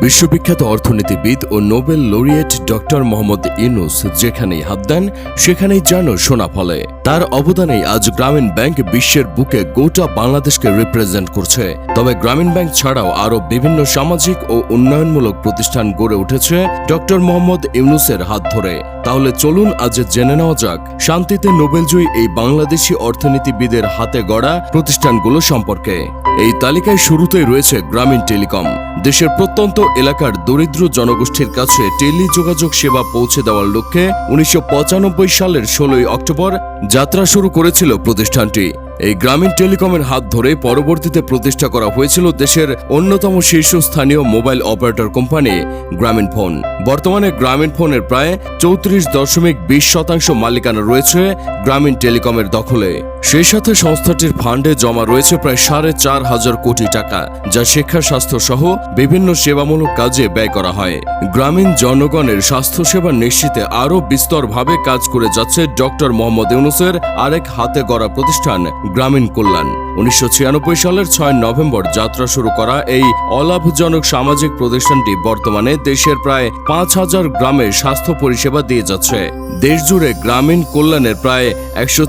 বিশ্ববিখ্যাত অর্থনীতিবিদ ও Nobel laureate doctor Muhammad Yunus যেখানেই হাত দেন, সেখানেই যেন শোনা ফলে। তার অবদানেই আজ গ্রামীণ ব্যাংক বিশ্বের বুকে গোটা বাংলাদেশকে রিপ্রেজেন্ট করছে। তবে গ্রামীণ ব্যাংক ছাড়াও আরও বিভিন্ন সামাজিক ও উন্নয়নমূলক প্রতিষ্ঠান গড়ে উঠেছে ডক্টর মোহাম্মদ ইউনুসের হাত ধরে। তাহলে চলুন আজ জেনে নেওয়া যাক, শান্তিতে নোবেলজয়ী এই বাংলাদেশি অর্থনীতিবিদের হাতে গড়া প্রতিষ্ঠানগুলো সম্পর্কে। এই তালিকায় শুরুতেই রয়েছে গ্রামীণ টেলিকম, দেশের প্রত্যন্ত এলাকার দরিদ্র জনগোষ্ঠীর কাছে টেলিযোগাযোগ সেবা পৌঁছে দেওয়ার লক্ষ্যে উনিশশো পঁচানব্বই সালের ষোলোই অক্টোবর যাত্রা শুরু করেছিল প্রতিষ্ঠানটি। এই গ্রামীণ টেলিকমের হাত ধরে পরবর্তীতে প্রতিষ্ঠা করা হয়েছিল দেশের অন্যতম শীর্ষস্থানীয় মোবাইল অপারেটর কোম্পানি গ্রামীণ ফোন। বর্তমানে গ্রামীণ ফোনের প্রায় চৌত্রিশ দশমিক বিশ শতাংশ মালিকানা রয়েছে গ্রামীণ টেলিকমের দখলে। সেই সাথে সংস্থাটির ফান্ডে জমা রয়েছে প্রায় সাড়ে চার হাজার কোটি টাকা, যা শিক্ষা, স্বাস্থ্য সহ বিভিন্ন সেবামূলক কাজে ব্যয় করা হয়। গ্রামীণ জনগণের স্বাস্থ্যসেবা নিশ্চিতে আরও বিস্তরভাবে কাজ করে যাচ্ছে ডক্টর মোহাম্মদ ইউনুসের আরেক হাতে গড়া প্রতিষ্ঠান গ্রামীণ কল্যাণ। উনিশশো ছিয়ানব্বই সালের ছয় নভেম্বর যাত্রা শুরু করা এই অলাভজনক সামাজিক প্রতিষ্ঠানটি বর্তমানে দেশের প্রায় পাঁচ হাজার গ্রামে স্বাস্থ্য পরিষেবা দিয়ে যাচ্ছে। দেশজুড়ে গ্রামীণ কল্যাণের প্রায় একশো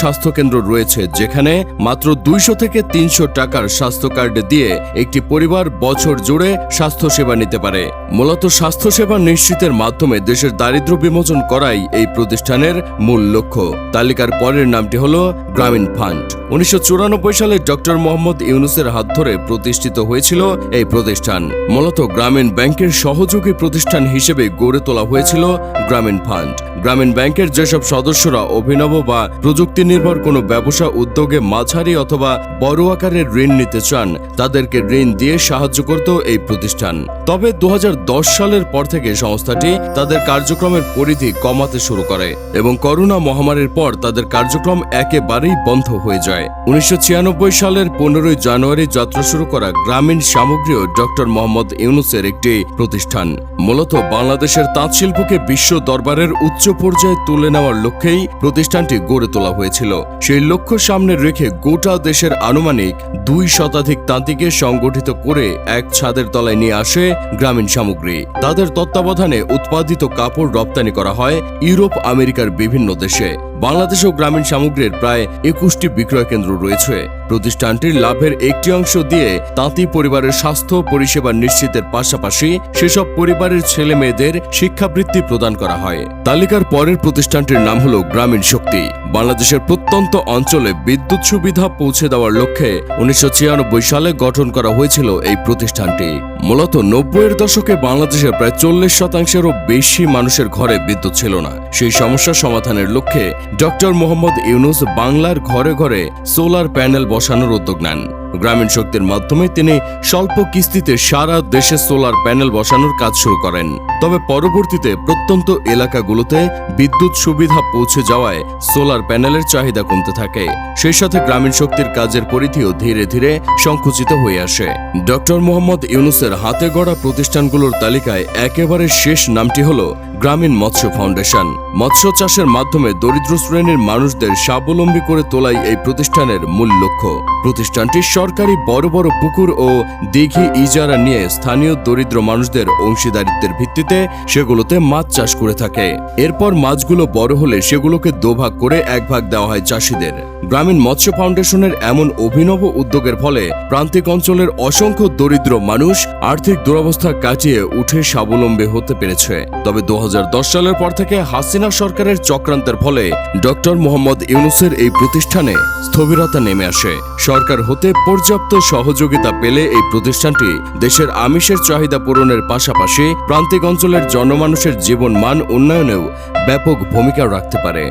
স্বাস্থ্যকেন্দ্র রয়েছে, যেখানে মাত্র দুইশো থেকে তিনশো টাকার স্বাস্থ্য কার্ড দিয়ে একটি পরিবার বছর জুড়ে স্বাস্থ্যসেবা নিতে পারে। মূলত স্বাস্থ্যসেবা নিশ্চিতের মাধ্যমে দেশের দারিদ্র্য বিমোচন করাই এই প্রতিষ্ঠানের মূল লক্ষ্য। তালিকার পরের নামটি হল গ্রামীণ ফান্ড। উনিশশো চুরানব্বই সালে ডক্টর মোহাম্মদ ইউনুসের হাত ধরে প্রতিষ্ঠিত হয়েছিল এই প্রতিষ্ঠান। মূলত গ্রামীণ ব্যাংকের সহযোগী প্রতিষ্ঠান হিসেবে গড়ে তোলা হয়েছিল গ্রামীণ ফান্ড। গ্রামীণ ব্যাংকের যেসব সদস্যরা অভিনব বা প্রযুক্তি নির্ভর কোনো ব্যবসা উদ্যোগে মাঝারি অথবা বড় আকারের ঋণ নিতে চান, তাদেরকে ঋণ দিয়ে সাহায্য করত এই প্রতিষ্ঠান। তবে দু হাজার দশ সালের পর থেকে সংস্থাটি তাদের কার্যক্রমের পরিধি কমাতে শুরু করে এবং করোনা মহামারীর পর তাদের কার্যক্রম একেবারেই বন্ধ হয়ে যায়। উনিশশো ছিয়ানব্বই সালের পনেরোই জানুয়ারি যাত্রা শুরু করা গ্রামীণ সামগ্রীও ডক্টর মোহাম্মদ ইউনুসের একটি প্রতিষ্ঠান। মূলত বাংলাদেশের তাঁত শিল্পকে বিশ্ব দরবারের উচ্চ পর্যায়ে তুলে নেওয়ার লক্ষ্যেই প্রতিষ্ঠানটি গড়ে তোলা হয়েছিল। সেই লক্ষ্য সামনে রেখে গোটা দেশের আনুমানিক দুই শতাধিক তাঁতিকে সংগঠিত করে এক ছাদের তলায় নিয়ে আসে গ্রামীণ সামগ্রী। তাদের তত্ত্বাবধানে উৎপাদিত কাপড় রপ্তানি করা হয় ইউরোপ, আমেরিকার বিভিন্ন দেশে। বাংলাদেশেও গ্রামীণ সামগ্রীর প্রায় একুশটি বিক্রয় কেন্দ্র রয়েছে। প্রতিষ্ঠানটির লাভের একটি অংশ দিয়ে তাঁতি পরিবারের স্বাস্থ্য পরিষেবা নিশ্চিতের পাশাপাশি সেসব পরিবারের ছেলে মেয়েদের শিক্ষাবৃত্তি প্রদান করা হয়। তালিকার পরের প্রতিষ্ঠানটির নাম হল গ্রামীণ শক্তি। বাংলাদেশের প্রত্যন্ত অঞ্চলে বিদ্যুৎ সুবিধা পৌঁছে দেওয়ার লক্ষ্যে উনিশশো ছিয়ানব্বই সালে গঠন করা হয়েছিল এই প্রতিষ্ঠানটি। মূলত নব্বইয়ের দশকে বাংলাদেশের প্রায় চল্লিশ শতাংশেরও বেশি মানুষের ঘরে বিদ্যুৎ ছিল না। সেই সমস্যা সমাধানের লক্ষ্যে ডক্টর মোহাম্মদ ইউনুস বাংলার ঘরে ঘরে সোলার প্যানেল বসানোর উদ্যোগ নেন। গ্রামীণ শক্তির মাধ্যমে তিনি স্বল্প কিস্তিতে সারা দেশে সোলার প্যানেল বসানোর কাজ শুরু করেন। তবে পরবর্তীতে প্রত্যন্ত এলাকাগুলোতে বিদ্যুৎ সুবিধা পৌঁছে যাওয়ায় সোলার প্যানেলের চাহিদা কমতে থাকে। সেই সাথে গ্রামীণ শক্তির কাজের পরিধিও ধীরে ধীরে সংকুচিত হয়ে আসে। ডক্টর মোহাম্মদ ইউনুসের হাতে গড়া প্রতিষ্ঠানগুলোর তালিকায় একেবারে শেষ নামটি হল গ্রামীণ মৎস্য ফাউন্ডেশন। মৎস্য চাষের মাধ্যমে দরিদ্র শ্রেণির মানুষদের স্বাবলম্বী করে তোলাই এই প্রতিষ্ঠানের মূল লক্ষ্য। প্রতিষ্ঠানটি সরকারি বড় বড় পুকুর ও দিঘি ইজারা নিয়ে স্থানীয় দরিদ্র মানুষদের অংশীদারিত্বের ভিত্তিতে সেগুলোতে মাছ চাষ করে থাকে। এরপর মাছগুলো বড় হলে সেগুলোকে দোভাগ করে এক ভাগ দেওয়া হয় চাষিদের। গ্রামীণ মৎস্য ফাউন্ডেশনের এমন অভিনব উদ্যোগের ফলে প্রান্তিক অঞ্চলের অসংখ্য দরিদ্র মানুষ আর্থিক দুরবস্থা কাটিয়ে উঠে স্বাবলম্বী হতে পেরেছে। তবে দু হাজার দশ সালের পর থেকে হাসিনা সরকারের চক্রান্তের ফলে ডক্টর মোহাম্মদ ইউনুসের এই প্রতিষ্ঠানে স্থবিরতা নেমে আসে। সরকার হতে পর্যাপ্ত সহযোগিতা পেলে এই প্রতিষ্ঠানটি দেশের আমিষের চাহিদা পূরণের পাশাপাশি প্রান্তিক অঞ্চলের জনমানুষের জীবন মান উন্নয়নেও ব্যাপক ভূমিকা রাখতে পারে।